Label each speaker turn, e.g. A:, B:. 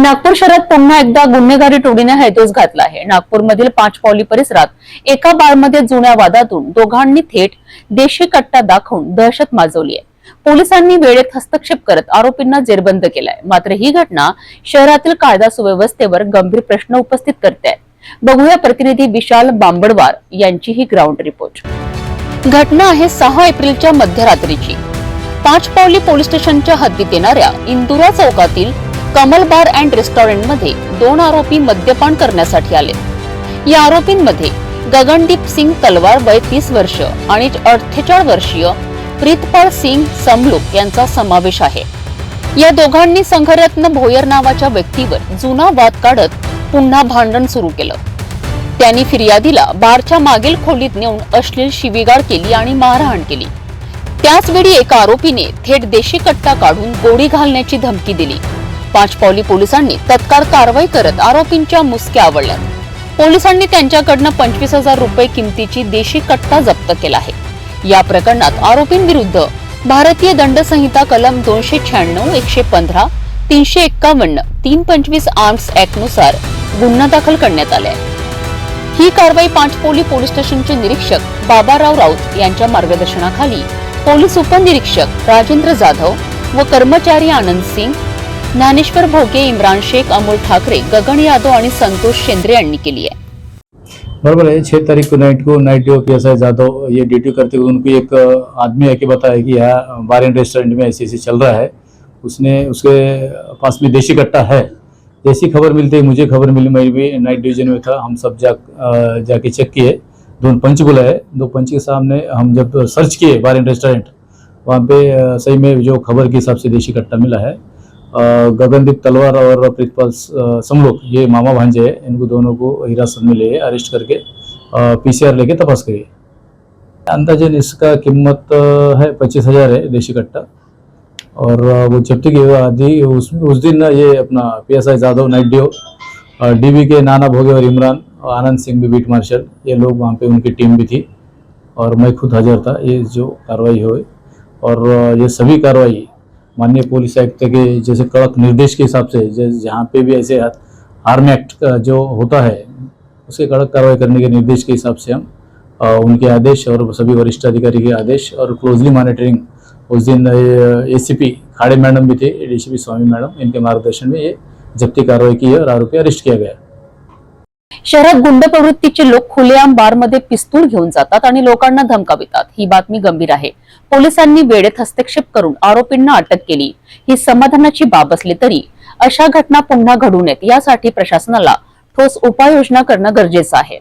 A: नागपूर शहरात पुन्हा एकदा गुन्हेगारी टोळीने हैदोस घातला आहे. नागपूरमधील पाचपावली परिसरात एका बारमध्ये जुन्या वादातून दोघांनी थेट देशी कट्टा दाखवून दहशत माजवली आहे. पोलिसांनी वेळेत हस्तक्षेप करत आरोपींना जेरबंद केलाय. मात्र ही घटना शहरातील कायदा सुव्यवस्थेवर गंभीर प्रश्न उपस्थित करते. आहे बघूया प्रतिनिधी विशाल बांबडवार यांची ही ग्राउंड रिपोर्ट. घटना आहे सहा एप्रिलच्या मध्यरात्रीची. पाचपावली पोलीस स्टेशनच्या हद्दीत येणाऱ्या इंदुरा चौकातील कमल बार अँड रेस्टॉरंटमध्ये दोन आरोपी मद्यपान करण्यासाठी आले. या आरोपींमध्ये गगनदीप सिंग तलवार वय तीस वर्ष आणि अठ्ठेचाळ वर्षीय प्रीतपाल सिंग समलुक यांचा समावेश आहे. या दोघांनी संघरत्न भोयर नावाच्या व्यक्तीवर जुना वाद काढत पुन्हा भांडण सुरू केलं. त्यांनी फिर्यादीला बारच्या मागील खोलीत नेऊन अश्लील शिवीगाळ केली आणि मारहाण केली. त्याचवेळी एका आरोपीने थेट देशी कट्टा काढून गोळी घालण्याची धमकी दिली. पाचपावली पोलिसांनी तत्काळ कारवाई करत आरोपींच्या मुसक्या आवडल्या. पोलिसांनी त्यांच्याकडनं पंचवीस हजार रुपये किमतीची देशी कट्टा जप्त केला आहे. या प्रकरणात आरोपींविरुद्ध भारतीय दंड संहिता कलम दोनशे शहाण्णव एकशे पंधरा तीनशे एक्कावन्न तीन पंचवीस आर्म्स ऍक्टनुसार गुन्हा दाखल करण्यात आलाय. ही कारवाई पाचपोली पोलीस स्टेशनचे निरीक्षक बाबाराव राऊत यांच्या मार्गदर्शनाखाली पोलीस उपनिरीक्षक राजेंद्र जाधव व कर्मचारी आनंद सिंग ज्ञानेश्वर भोगे, इम्रान शेख, अमोल ठाकरे, गगन यादव आणि संतोष शेंद्रे यांनी केली आहे.
B: बराबर है छः तारीख को नाइट को नाइट ड्यू पी एस आई जादव ये ड्यूटी करते हुए उनको एक आदमी आके बताया कि यहाँ बार एंड रेस्टोरेंट में ऐसे ऐसे चल रहा है। उसने, उसके पास में देसी कट्टा है। जैसी खबर मिलती है, मुझे खबर मिली मैं भी नाइट डिवीज़न में था। हम सब जा जाके चेक किए। दो पंच बुलाए दो पंच के सामने हम जब सर्च किए बार एंड रेस्टोरेंट वहाँ पे सही में जो खबर के हिसाब से देसी कट्टा मिला है। गगनदीप तलवार और प्रीतपाल समलोक ये मामा भांजे हैं। इनको दोनों को हिरासत में लिए अरेस्ट करके पीसीआर लेके तपास करिए। अंदाजन इसका कीमत है पच्चीस हज़ार है, देशी कट्टा। और वो जब्ती की आदि उस उस दिन ये अपना पीएसआई जादव नाइट डियो डीबी के नाना भोगे और इमरान आनंद सिंह भी बीट मार्शल, ये लोग वहाँ पे उनकी टीम भी थी। और मैं खुद हाजिर था, ये जो कार्रवाई हुई। और ये सभी कार्रवाई माननीय पुलिस आयुक्त के जैसे कड़क निर्देश के हिसाब से जै- जहाँ पे भी ऐसे आर्म एक्ट का जो होता है उसके कड़क कार्रवाई करने के निर्देश के हिसाब से हम अ, उनके आदेश और सभी वरिष्ठ अधिकारी के आदेश और क्लोजली मॉनिटरिंग उस दिन A C P Khade madam भी थे D C P Swami madam इनके मार्गदर्शन में ये जब्ती कार्रवाई की है और आरोपी अरेस्ट किया गया
A: शहरात गुंड प्रवृत्तीचे लोक खुलेआम बारमध्ये पिस्तूल घेऊन जातात आणि लोकांना धमकावितात. ही बातमी गंभीर आहे. पोलिसांनी वेळेत हस्तक्षेप करून आरोपींना अटक केली. ही समाधानाची बाब असली तरी अशा घटना पुन्हा घडू नयेत. यासाठी प्रशासनाला ठोस उपाययोजना करणं गरजेचं आहे.